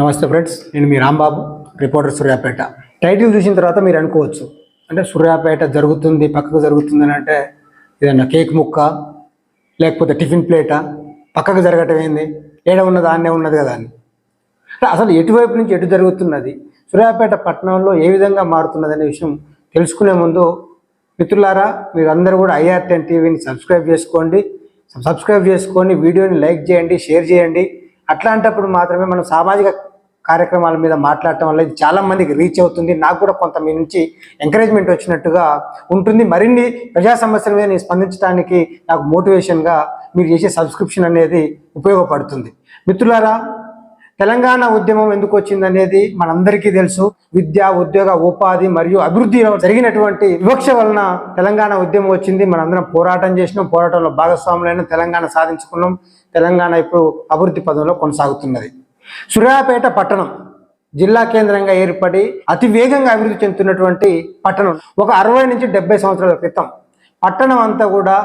నమస్తే ఫ్రెండ్స్ నేను మీ రాంబాబు రిపోర్టర్ సూర్యాపేట. టైటిల్ చూసిన తర్వాత మీరు అనుకోవచ్చు అంటే సూర్యాపేట జరుగుతుంది పక్కకు జరుగుతుంది అని అంటే ఏదన్నా కేక్ ముక్క లేకపోతే టిఫిన్ ప్లేటా పక్కకు జరగటం ఏంది? ఏడ ఉన్నది ఆన్నే ఉన్నది కదా అని. అంటే అసలు ఎటువైపు నుంచి ఎటు జరుగుతున్నది? సూర్యాపేట పట్టణంలో ఏ విధంగా మారుతున్నది అనే విషయం తెలుసుకునే ముందు మిత్రులారా మీరందరూ కూడా ఐఆర్టెన్ టీవీని సబ్స్క్రైబ్ చేసుకోండి. సబ్స్క్రైబ్ చేసుకొని వీడియోని లైక్ చేయండి షేర్ చేయండి. అట్లాంటప్పుడు మాత్రమే మనం సామాజిక కార్యక్రమాల మీద మాట్లాడటం వల్ల ఇది చాలా మందికి రీచ్ అవుతుంది. నాకు కూడా కొంత మీ నుంచి ఎంకరేజ్మెంట్ వచ్చినట్టుగా ఉంటుంది. మరిన్ని ప్రజా సమస్యల మీద నేను స్పందించడానికి నాకు మోటివేషన్గా మీరు చేసే సబ్స్క్రిప్షన్ అనేది ఉపయోగపడుతుంది. మిత్రులారా తెలంగాణ ఉద్యమం ఎందుకు వచ్చిందనేది మనందరికీ తెలుసు. విద్య ఉద్యోగ ఉపాధి మరియు అభివృద్ధిలో జరిగినటువంటి వివక్ష వలన తెలంగాణ ఉద్యమం వచ్చింది. మనందరం పోరాటం చేసినాం. పోరాటంలో భాగస్వాములైన తెలంగాణ సాధించుకున్నాం. తెలంగాణ ఇప్పుడు అభివృద్ధి పదంలో కొనసాగుతున్నది. సూర్యాపేట పట్టణం జిల్లా కేంద్రంగా ఏర్పడి అతి వేగంగా అభివృద్ధి చెందుతున్నటువంటి పట్టణం. ఒక అరవై నుంచి డెబ్బై సంవత్సరాల క్రితం పట్టణం అంతా కూడా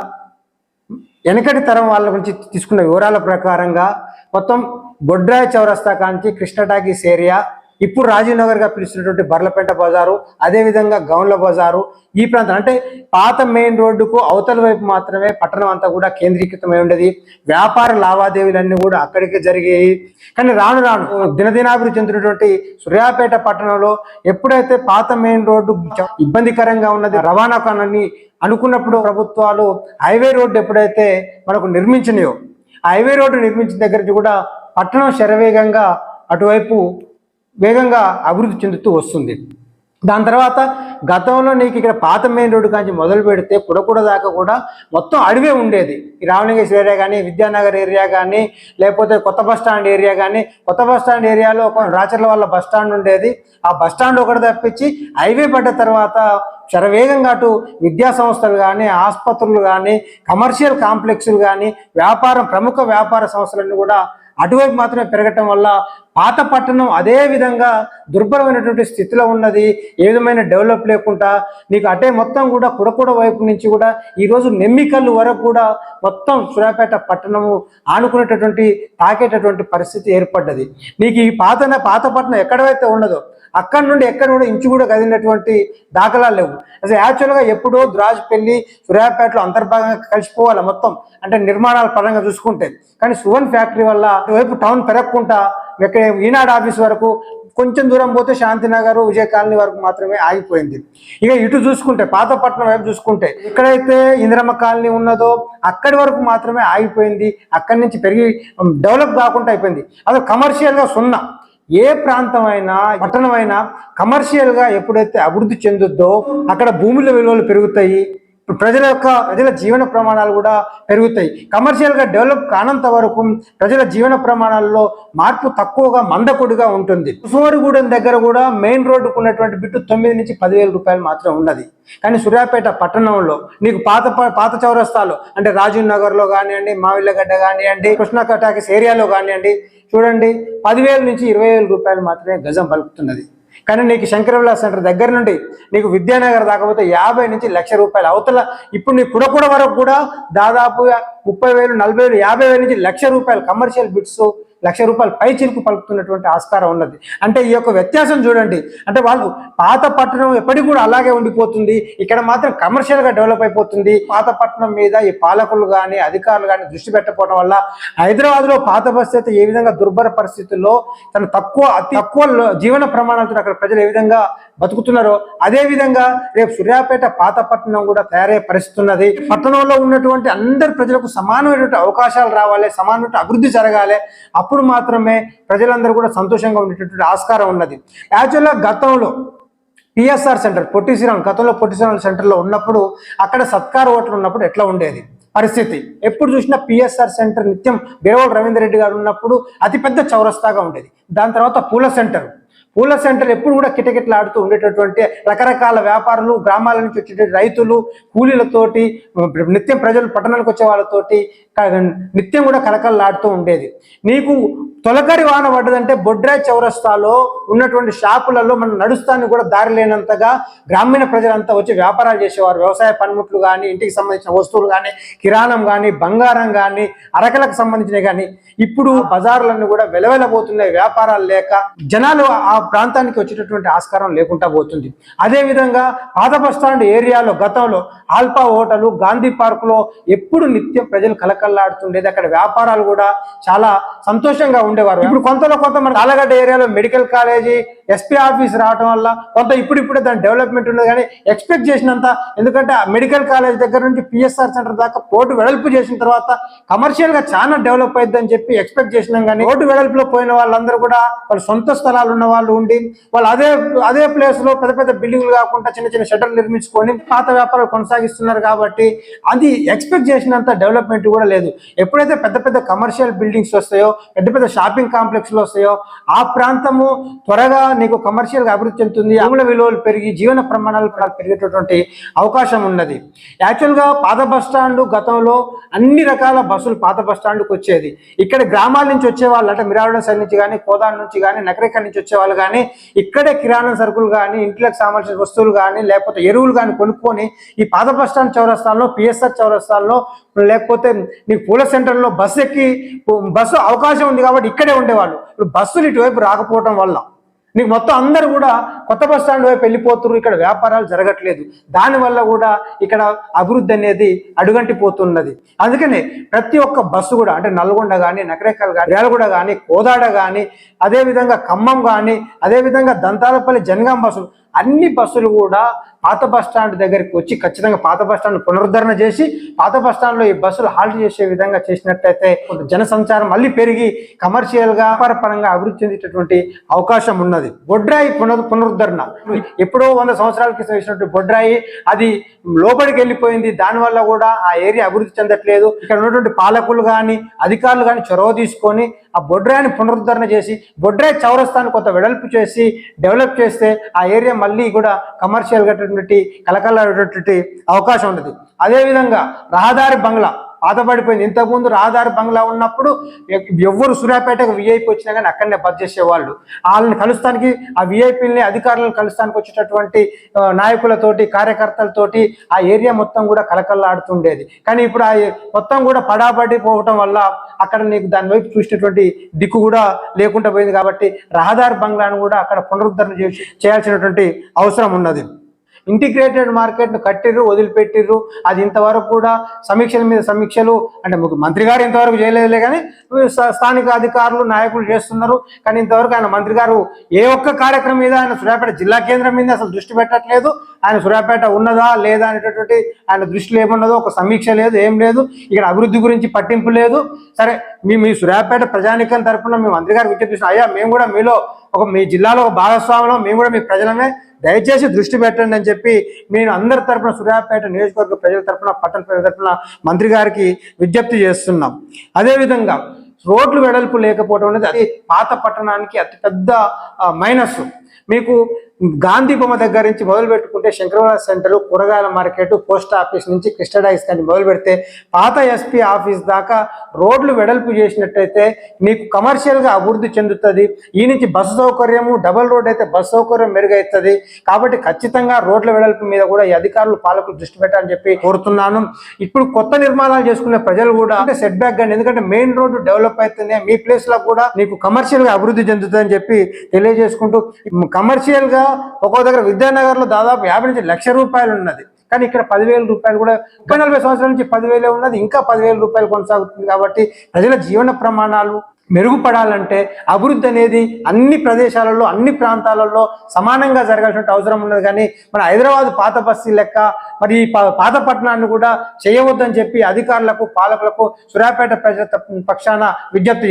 వెనకటి తరం వాళ్ళ గురించి తీసుకున్న వివరాల ప్రకారంగా మొత్తం బొడ్రాయ చౌరస్తా కాంచి కృష్ణ టాకీస్ ఏరియా ఇప్పుడు రాజీవ్ నగర్గా పిలుస్తున్నటువంటి బర్లపేట బజారు అదేవిధంగా గౌన్ల బజారు ఈ ప్రాంతం అంటే పాత మెయిన్ రోడ్డుకు అవతల వైపు మాత్రమే పట్టణం అంతా కూడా కేంద్రీకృతమై ఉండేది. వ్యాపార లావాదేవీలన్నీ కూడా అక్కడికే జరిగాయి. కానీ రాను రాను దినదినాభివృద్ధి చెందినటువంటి సూర్యాపేట పట్టణంలో ఎప్పుడైతే పాత మెయిన్ రోడ్డు ఇబ్బందికరంగా ఉన్నది రవాణా కానని అనుకున్నప్పుడు ప్రభుత్వాలు హైవే రోడ్డు ఎప్పుడైతే మనకు నిర్మించినాయో హైవే రోడ్డు నిర్మించిన దగ్గర నుంచి కూడా పట్టణం శరవేగంగా అటువైపు వేగంగా అభివృద్ధి చెందుతూ వస్తుంది. దాని తర్వాత గతంలో నీకు ఇక్కడ పాత మెయిన్ రోడ్డు కాంచి మొదలు పెడితే కుడకూడ దాకా కూడా మొత్తం అడవే ఉండేది. ఈ రావణగేశ్వర ఏరియా కానీ విద్యానగర్ ఏరియా కానీ లేకపోతే కొత్త బస్ స్టాండ్ ఏరియా కానీ కొత్త బస్ స్టాండ్ ఏరియాలో ఒక రాచర్ల వల్ల బస్ స్టాండ్ ఉండేది. ఆ బస్ స్టాండ్ ఒకటి తప్పించి హైవే పడ్డ తర్వాత శరవేగంగా అటు విద్యా సంస్థలు కానీ ఆసుపత్రులు కానీ కమర్షియల్ కాంప్లెక్స్లు కానీ వ్యాపారం ప్రముఖ వ్యాపార సంస్థలన్నీ కూడా అటువైపు మాత్రమే పెరగటం వల్ల పాత పట్టణం అదే విధంగా దుర్భరమైనటువంటి స్థితిలో ఉన్నది ఏ విధమైన డెవలప్ లేకుండా నీకు అటే మొత్తం కూడా కుడకుడ వైపు నుంచి కూడా ఈరోజు నెమ్మికల్లు వరకు కూడా మొత్తం సూర్యాపేట పట్టణము ఆనుకునేటటువంటి తాకేటటువంటి పరిస్థితి ఏర్పడ్డది. నీకు ఈ పాత పాత పట్టణం ఎక్కడైతే ఉన్నదో అక్కడి నుండి ఎక్కడ కూడా ఇంచు కూడా కదిలినటువంటి దాఖలాలు లేవు. అసలు యాక్చువల్గా ఎప్పుడో ద్రాజపల్లి సూర్యాపేటలో అంతర్భాగంగా కలిసిపోవాలి మొత్తం అంటే నిర్మాణాల పరంగా చూసుకుంటే. కానీ సువన్ ఫ్యాక్టరీ వల్ల వైపు టౌన్ పెరగకుండా ఇక్కడ ఈనాడు ఆఫీస్ వరకు కొంచెం దూరం పోతే శాంతినగర్ విజయ కాలనీ వరకు మాత్రమే ఆగిపోయింది. ఇక ఇటు చూసుకుంటే పాతపట్నం వైపు చూసుకుంటే ఎక్కడైతే ఇందిరమ్మ కాలనీ ఉన్నదో అక్కడి వరకు మాత్రమే ఆగిపోయింది. అక్కడి నుంచి పెరిగి డెవలప్ కాకుండా అయిపోయింది. అసలు కమర్షియల్గా సున్నా. ఏ ప్రాంతమైనా పట్టణమైనా కమర్షియల్గా ఎప్పుడైతే అభివృద్ధి చెందుద్దో అక్కడ భూముల విలువలు పెరుగుతాయి. ప్రజల యొక్క ప్రజల జీవన ప్రమాణాలు కూడా పెరుగుతాయి. కమర్షియల్గా డెవలప్ కానంత వరకు ప్రజల జీవన ప్రమాణాల్లో మార్పు తక్కువగా మందకొడిగా ఉంటుంది. కుసుమరిగూడెం దగ్గర కూడా మెయిన్ రోడ్డుకు ఉన్నటువంటి బిట్టు తొమ్మిది నుంచి పదివేల రూపాయలు మాత్రం ఉన్నది. కానీ సూర్యాపేట పట్టణంలో నీకు పాత ప- పాత చౌరస్తాలు అంటే రాజీవ్ నగర్లో కానివ్వండి మావిళ్ళగడ్డ కానివ్వండి కృష్ణా ఏరియాలో కానివ్వండి చూడండి పదివేల నుంచి ఇరవై వేల రూపాయలు మాత్రమే గజం పలుకుతున్నది. కానీ నీకు శంకరవిలాస్ సెంటర్ దగ్గర నుండి నీకు విద్యానగర్ దాకపోతే యాభై నుంచి లక్ష రూపాయలు. అవతల ఇప్పుడు నీ కుడకుడ వరకు కూడా దాదాపుగా ముప్పై వేలు నలభై వేలు యాభై నుంచి లక్ష రూపాయలు కమర్షియల్ బిట్స్ లక్ష రూపాయలు పై చిరుకు పలుకుతున్నటువంటి ఆస్కారం ఉన్నది. అంటే ఈ యొక్క వ్యత్యాసం చూడండి. అంటే వాళ్ళు పాత పట్టణం ఎప్పటికి కూడా అలాగే ఉండిపోతుంది. ఇక్కడ మాత్రం కమర్షియల్గా డెవలప్ అయిపోతుంది. పాత పట్టణం మీద ఈ పాలకులు కానీ అధికారులు కానీ దృష్టి పెట్టకపోవడం వల్ల హైదరాబాద్లో పాత పరిస్థితి ఏ విధంగా దుర్భర పరిస్థితుల్లో తన తక్కువ అతి తక్కువ జీవన ప్రమాణాలతో అక్కడ ప్రజలు ఏ విధంగా బతుకుతున్నారో అదే విధంగా రేపు సూర్యాపేట పాత పట్టణం కూడా తయారయ్యే పరిస్థితి ఉన్నది. పట్టణంలో ఉన్నటువంటి అందరు ప్రజలకు సమానమైనటువంటి అవకాశాలు రావాలి సమానమైన అభివృద్ధి జరగాలి. అప్పుడు మాత్రమే ప్రజలందరూ కూడా సంతోషంగా ఉండేటటువంటి ఆస్కారం ఉన్నది. యాక్చువల్గా గతంలో పిఎస్ఆర్ సెంటర్ పొట్టి శ్రీరామ్ గతంలో పొట్టి శ్రీరామ్ సెంటర్లో ఉన్నప్పుడు అక్కడ సత్కార ఓట్లు ఉన్నప్పుడు ఎట్లా ఉండేది? పరిస్థితి. ఎప్పుడు చూసినా పిఎస్ఆర్ సెంటర్ నిత్యం బేరవోలు రవీందర్ రెడ్డి గారు ఉన్నప్పుడు అతిపెద్ద చౌరస్తాగా ఉండేది. దాని తర్వాత పూల సెంటర్. పూల సెంటర్ ఎప్పుడు కూడా కిటకిటలాడుతూ ఉండేటటువంటి రకరకాల వ్యాపారులు గ్రామాల నుంచి వచ్చేటువంటి రైతులు కూలీలతోటి నిత్యం ప్రజలు పట్టణాలకు వచ్చే వాళ్ళతోటి నిత్యం కూడా కలకలలాడుతూ ఉండేది. నీకు తొలకరి వాన పడ్డదంటే బొడ్రా చౌరస్తాలో ఉన్నటువంటి షాపులలో మనం నడుస్తానికి కూడా దారి లేనంతగా గ్రామీణ ప్రజలంతా వచ్చి వ్యాపారాలు చేసేవారు. వ్యవసాయ పనిముట్లు కానీ ఇంటికి సంబంధించిన వస్తువులు కానీ కిరాణం కానీ బంగారం కానీ అరకలకు సంబంధించినవి కానీ ఇప్పుడు బజార్లన్నీ కూడా వెలవెలబోతున్నాయి. వ్యాపారాలు లేక జనాలు ఆ ప్రాంతానికి వచ్చేటటువంటి ఆస్కారం లేకుండా పోతుంది. అదే విధంగా పాత బస్టాండ్ స్టాండ్ ఏరియాలో గతంలో ఆల్పా హోటలు గాంధీ పార్కులో ఎప్పుడు నిత్యం ప్రజలు కలకల్లాడుతుండేది అక్కడ వ్యాపారాలు కూడా చాలా సంతోషంగా ఉండేవారు. ఇప్పుడు కొంతలో కొంత మన ఆలగడ్డ ఏరియాలో మెడికల్ కాలేజీ ఎస్పీ ఆఫీస్ రావడం వల్ల కొంత ఇప్పుడిప్పుడే దాని డెవలప్మెంట్ ఉండదు. కానీ ఎక్స్పెక్ట్ చేసినంత ఎందుకంటే ఆ మెడికల్ కాలేజ్ దగ్గర నుంచి పిఎస్ఆర్ సెంటర్ దాకా పోర్టు వెడల్పు చేసిన తర్వాత కమర్షియల్గా చాలా డెవలప్ అవుతుందని చెప్పి ఎక్స్పెక్ట్ చేసినాం. కానీ రోడ్డు వెడల్పులో పోయిన వాళ్ళందరూ కూడా వాళ్ళ సొంత స్థలాలు ఉన్న వాళ్ళు ఉండి వాళ్ళు అదే అదే ప్లేస్లో పెద్ద పెద్ద బిల్డింగ్లు కాకుండా చిన్న చిన్న షటర్లు నిర్మించుకొని పాత వ్యాపారాలు కొనసాగిస్తున్నారు కాబట్టి అది ఎక్స్పెక్ట్ చేసినంత డెవలప్మెంట్ కూడా లేదు. ఎప్పుడైతే పెద్ద పెద్ద కమర్షియల్ బిల్డింగ్స్ వస్తాయో పెద్ద పెద్ద షాపింగ్ కాంప్లెక్స్లు వస్తాయో ఆ ప్రాంతము త్వరగా నీకు కమర్షియల్గా అభివృద్ధి చెందుతుంది. అమల విలువలు పెరిగి జీవన ప్రమాణాలు కూడా పెరిగేటటువంటి అవకాశం ఉన్నది. యాక్చువల్గా పాత బస్ స్టాండ్ గతంలో అన్ని రకాల బస్సులు పాత బస్ స్టాండ్కి వచ్చేది. ఇక్కడ గ్రామాల నుంచి వచ్చే వాళ్ళు అంటే మిరావడం సైడ్ నుంచి కానీ కోదాడ నుంచి కానీ నకరేకల్ నుంచి వచ్చేవాళ్ళు కానీ ఇక్కడే కిరాణా సరుకులు కానీ ఇంట్లోకి సంబంధించిన వస్తువులు కానీ లేకపోతే ఎరువులు కానీ కొనుక్కొని ఈ పాత బస్ స్టాండ్ చౌరస్తాల్లో పిఎస్ఆర్ చౌరస్తాల్లో లేకపోతే నీకు పూల సెంటర్లో బస్సు ఎక్కి బస్సు అవకాశం ఉంది కాబట్టి ఇక్కడే ఉండేవాళ్ళు. ఇప్పుడు బస్సులు ఇటువైపు రాకపోవటం వల్ల నీకు మొత్తం అందరు కూడా కొత్త బస్ స్టాండ్ వైపు వెళ్ళిపోతున్నారు ఇక్కడ వ్యాపారాలు జరగట్లేదు. దానివల్ల కూడా ఇక్కడ అభివృద్ధి అనేది అడుగంటిపోతున్నది అందుకనే ప్రతి ఒక్క బస్సు కూడా అంటే నల్గొండ కానీ నకరేకల్ కానీ రేలగూడ కానీ కోదాడ కానీ అదేవిధంగా ఖమ్మం కానీ అదేవిధంగా దంతాలపల్లి జనగాం బస్సులు అన్ని బస్సులు కూడా పాత బస్ స్టాండ్ దగ్గరికి వచ్చి ఖచ్చితంగా పాత బస్ స్టాండ్ పునరుద్ధరణ చేసి పాత బస్ స్టాండ్లో ఈ బస్సులు హాల్ట్ చేసే విధంగా చేసినట్టయితే కొంత జన సంచారం మళ్ళీ పెరిగి కమర్షియల్గా వ్యాపార పరంగా అభివృద్ధి చెందేటటువంటి అవకాశం ఉన్నది. బొడ్రాయి పునరు పునరుద్ధరణ. ఎప్పుడో వంద సంవత్సరాల క్రితం వేసినటువంటి బొడ్రాయి అది లోపలికి వెళ్ళిపోయింది. దానివల్ల కూడా ఆ ఏరియా అభివృద్ధి చెందట్లేదు. ఇక్కడ ఉన్నటువంటి పాలకులు కానీ అధికారులు కానీ చొరవ తీసుకొని ఆ బొడ్రాయిని పునరుద్ధరణ చేసి బొడ్రాయి చౌరస్తాను కొంత వెడల్పు చేసి డెవలప్ చేస్తే ఆ ఏరియా మళ్ళీ కూడా కమర్షియల్ గటువంటి కలకలాడేటటువంటి అవకాశం ఉంటుంది అదేవిధంగా రహదారి బంగ్లా పాతపడిపోయింది ఇంతకుముందు రహదారి బంగ్లా ఉన్నప్పుడు ఎవరు సూర్యాపేటకు విఐపి వచ్చినా కానీ అక్కడనే బస్ చేసేవాళ్ళు వాళ్ళని కలుస్తానికి ఆ విఐపీలని అధికారులను కలుస్తానికి వచ్చేటటువంటి నాయకులతోటి కార్యకర్తలతోటి ఆ ఏరియా మొత్తం కూడా కలకల్లాడుతుండేది కానీ ఇప్పుడు ఆ మొత్తం కూడా పడాపడి పోవటం వల్ల అక్కడ నీకు దాని వైపు చూసినటువంటి దిక్కు కూడా లేకుండా పోయింది కాబట్టి రహదారి బంగ్లాను కూడా అక్కడ పునరుద్ధరణ చేసి చేయాల్సినటువంటి అవసరం ఉన్నది. ఇంటిగ్రేటెడ్ మార్కెట్ను కట్టిర్రు వదిలిపెట్టిర్రు. అది ఇంతవరకు కూడా సమీక్షల మీద సమీక్షలు అంటే మంత్రి గారు ఇంతవరకు చేయలేదులే కానీ స్థానిక అధికారులు నాయకులు చేస్తున్నారు. కానీ ఇంతవరకు ఆయన మంత్రి గారు ఏ ఒక్క కార్యక్రమం మీద ఆయన సూర్యాపేట జిల్లా కేంద్రం మీద అసలు దృష్టి పెట్టట్లేదు. ఆయన సూర్యాపేట ఉన్నదా లేదా అనేటటువంటి ఆయన దృష్టిలో ఏమున్నదో ఒక సమీక్ష లేదు ఏం లేదు. ఇక్కడ అభివృద్ధి గురించి పట్టింపు లేదు. సరే మీ మీ సూర్యాపేట ప్రజానికం తరఫున మేము మంత్రి గారు విజ్ఞప్తి అయ్యా మేము కూడా మీలో ఒక మీ జిల్లాలో ఒక భాగస్వామ్యం మేము కూడా మీ ప్రజలమే. దయచేసి దృష్టి పెట్టండి అని చెప్పి నేను అందరి తరపున సూర్యాపేట నియోజకవర్గ ప్రజల తరపున పట్టణ ప్రజల తరపున మంత్రి గారికి విజ్ఞప్తి చేస్తున్నాం. అదేవిధంగా రోడ్లు వెడల్పు లేకపోవడం అనేది అది పాత పట్టణానికి అతిపెద్ద మైనస్. మీకు గాంధీ బొమ్మ దగ్గర నుంచి మొదలు పెట్టుకుంటే శంకరవాడ సెంటర్ కూరగాయల మార్కెట్ పోస్ట్ ఆఫీస్ నుంచి క్రిస్టడైస్ కానీ మొదలు పెడితే పాత ఎస్పీ ఆఫీస్ దాకా రోడ్లు వెడల్పు చేసినట్టయితే మీకు కమర్షియల్గా అభివృద్ధి చెందుతుంది. ఈ నుంచి బస్సు సౌకర్యము డబల్ రోడ్ అయితే బస్సు సౌకర్యం మెరుగవుతుంది కాబట్టి ఖచ్చితంగా రోడ్ల వెడల్పు మీద కూడా ఈ అధికారులు పాలకులు దృష్టి పెట్టాలని చెప్పి కోరుతున్నాను. ఇప్పుడు కొత్త నిర్మాణాలు చేసుకునే ప్రజలు కూడా అంటే సెట్ బ్యాక్ కానీ ఎందుకంటే మెయిన్ రోడ్డు డెవలప్ అవుతుంది మీ ప్లేస్లో కూడా మీకు కమర్షియల్గా అభివృద్ధి చెందుతుందని చెప్పి తెలియజేసుకుంటూ కమర్షియల్గా ఒక్కో దగ్గర విద్యానగర్లో దాదాపు యాభై నుంచి లక్ష రూపాయలు ఉన్నది. కానీ ఇక్కడ పదివేల రూపాయలు కూడా ముప్పై నలభై సంవత్సరాల నుంచి పదివేలే ఉన్నది ఇంకా పదివేల రూపాయలు కొనసాగుతుంది కాబట్టి ప్రజల జీవన ప్రమాణాలు మెరుగుపడాలంటే అభివృద్ధి అనేది అన్ని ప్రదేశాలలో అన్ని ప్రాంతాలలో సమానంగా జరగాల్సిన అవసరం ఉన్నది. కానీ మన హైదరాబాద్ పాత బస్తీ లెక్క మరి పాత పట్టణాన్ని కూడా చేయవద్దని చెప్పి అధికారులకు పాలకులకు సూర్యాపేట ప్రజల పక్షాన విజ్ఞప్తి